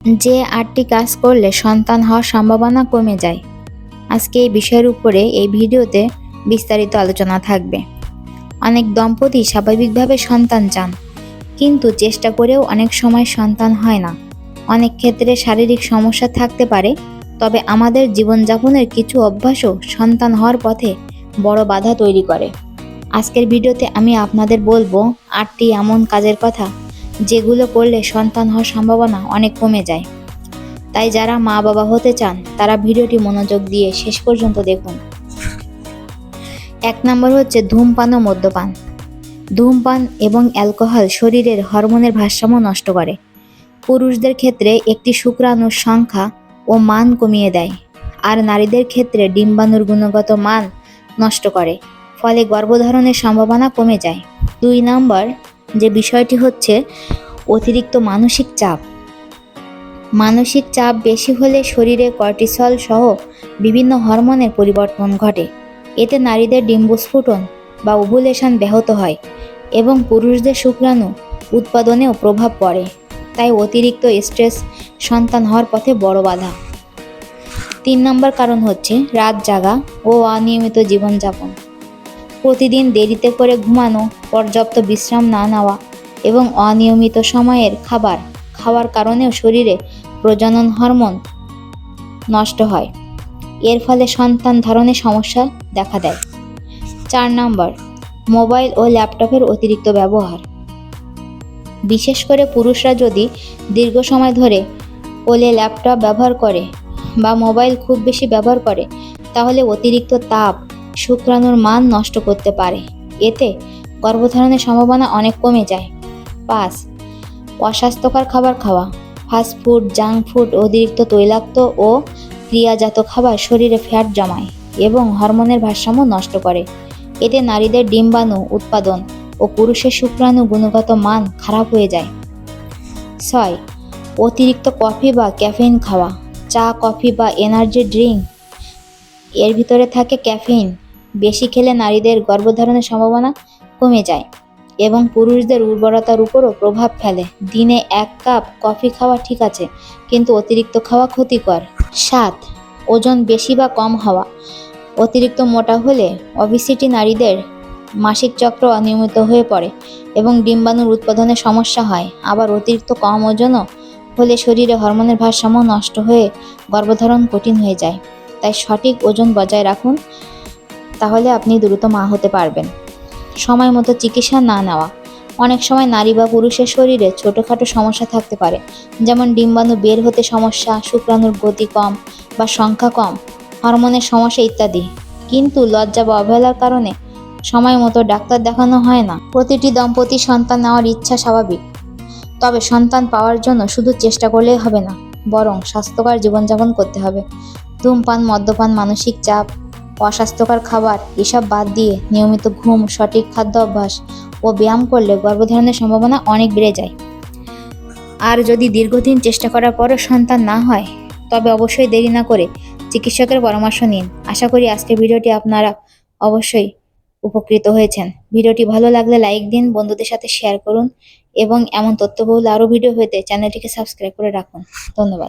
যে আটটি কাজ করলে সন্তান হওয়ার সম্ভাবনা কমে যায়। আজকে এই বিষয়ের উপরে এই ভিডিওতে বিস্তারিত আলোচনা থাকবে। অনেক দম্পতি স্বাভাবিকভাবে সন্তান চান, কিন্তু চেষ্টা করেও অনেক সময় সন্তান হয় না। অনেক ক্ষেত্রে শারীরিক সমস্যা থাকতে পারে, তবে আমাদের জীবনযাপনের কিছু অভ্যাসও সন্তান হওয়ার পথে বড় বাধা তৈরি করে। আজকের ভিডিওতে আমি আপনাদের বলব, আটটি এমন কাজের কথা যেগুলো করলে সন্তান হওয়ার সম্ভাবনা অনেক কমে যায়। তাই যারা মা বাবা হতে চান, তারা ভিডিওটি মনোযোগ দিয়ে শেষ পর্যন্ত দেখুন। এক নম্বর হচ্ছে ধূমপান ও মদ্যপান। ধূমপান এবং অ্যালকোহল শরীরের হরমোনের ভারসাম্য নষ্ট করে। পুরুষদের ক্ষেত্রে একটি শুক্রাণুর সংখ্যা ও মান কমিয়ে দেয়। আর নারীদের ক্ষেত্রে ডিম্বাণুর গুণগত মান নষ্ট করে। ফলে গর্ভধারণের সম্ভাবনা কমে যায়। দুই নম্বর যে বিষয়টি হচ্ছে অতিরিক্ত মানসিক চাপ। মানসিক চাপ বেশি হলে শরীরে কর্টিসল সহ বিভিন্ন হরমোনের পরিবর্তন ঘটে। এতে নারীদের ডিম্বস্ফুটন বা ওভুলেশন ব্যাহত হয় এবং পুরুষদের শুক্রাণু উৎপাদনেও প্রভাব পড়ে। তাই অতিরিক্ত স্ট্রেস সন্তান হওয়ার পথে বড় বাধা। তিন নম্বর কারণ হচ্ছে রাত জাগা ও অনিয়মিত জীবনযাপন। প্রতিদিন দেরিতে করে ঘুমানো, পর্যাপ্ত বিশ্রাম না নেওয়া এবং অনিয়মিত সময়ের খাবার খাওয়ার কারণেও শরীরে প্রজনন হরমোন নষ্ট হয়। এর ফলে সন্তান ধারণে সমস্যা দেখা দেয়। চার নম্বর, মোবাইল ও ল্যাপটপের অতিরিক্ত ব্যবহার। বিশেষ করে পুরুষরা যদি দীর্ঘ সময় ধরে ওলে ল্যাপটপ ব্যবহার করে বা মোবাইল খুব বেশি ব্যবহার করে, তাহলে অতিরিক্ত তাপ শুক্রাণুর মান নষ্ট করতে পারে। এতে গর্ভধারণের সম্ভাবনা অনেক কমে যায়। পাঁচ, অস্বাস্থ্যকর খাবার খাওয়া। ফাস্ট ফুড, জাঙ্ক ফুড, অতিরিক্ত তৈলাক্ত ও ক্রিয়াজাত খাবার শরীরে ফ্যাট জমায় এবং হরমোনের ভারসাম্য নষ্ট করে। এতে নারীদের ডিম্বাণু উৎপাদন ও পুরুষের শুক্রাণু গুণগত মান খারাপ হয়ে যায়। ছয়, অতিরিক্ত কফি বা ক্যাফেইন খাওয়া। চা, কফি বা এনার্জি ড্রিঙ্ক এর ভিতরে থাকে ক্যাফেইন। বেশি খেলে নারীদের গর্ভধারণের সম্ভাবনা কমে যায় এবং পুরুষদের উর্বরতার উপরও প্রভাব ফেলে। দিনে এক কাপ কফি খাওয়া ঠিক আছে, কিন্তু অতিরিক্ত খাওয়া ক্ষতিকর। সাত, ওজন বেশি বা কম হওয়া। অতিরিক্ত মোটা হলে অবিসিটি নারীদের মাসিক চক্র অনিয়মিত হয়ে পড়ে এবং ডিম্বাণুর উৎপাদনে সমস্যা হয়। আবার অতিরিক্ত কম ওজনও হলে শরীরে হরমোনের ভারসাম্য নষ্ট হয়ে গর্ভধারণ কঠিন হয়ে যায়। তাই সঠিক ওজন বজায় রাখুন, তাহলে আপনি দ্রুত মা হতে পারবেন। সময় মতো চিকিৎসা না নেওয়া। অনেক সময় নারী বা পুরুষের শরীরে ছোটোখাটো সমস্যা থাকতে পারে, যেমন ডিম্বাণু বের হতে সমস্যা, শুক্রাণুর গতি কম বা সংখ্যা কম, হরমোনের সমস্যা ইত্যাদি। কিন্তু লজ্জা বা অবহেলার কারণে সময় মতো ডাক্তার দেখানো হয় না। প্রতিটি দম্পতি সন্তান নেওয়ার ইচ্ছা স্বাভাবিক। তবে সন্তান পাওয়ার জন্য শুধু চেষ্টা করলেই হবে না, বরং স্বাস্থ্যকর জীবনযাপন করতে হবে। ধূমপান, মদ্যপান, মানসিক চাপ, অস্বাস্থ্যকর খাবার, এসব বাদ দিয়ে নিয়মিত ঘুম, সঠিক খাদ্য অভ্যাস ও ব্যায়াম করলে গর্ভধারণের সম্ভাবনা অনেক বেড়ে যায়। আর যদি দীর্ঘদিন চেষ্টা করার পরও সন্তান না হয়, তবে অবশ্যই দেরি না করে চিকিৎসকের পরামর্শ নিন। আশা করি আজকের ভিডিওটি আপনারা অবশ্যই উপকৃত হয়েছেন। ভিডিওটি ভালো লাগলে লাইক দিন, বন্ধুদের সাথে শেয়ার করুন এবং এমন তথ্যবহুল আরও ভিডিও পেতে চ্যানেলটিকে সাবস্ক্রাইব করে রাখুন। ধন্যবাদ।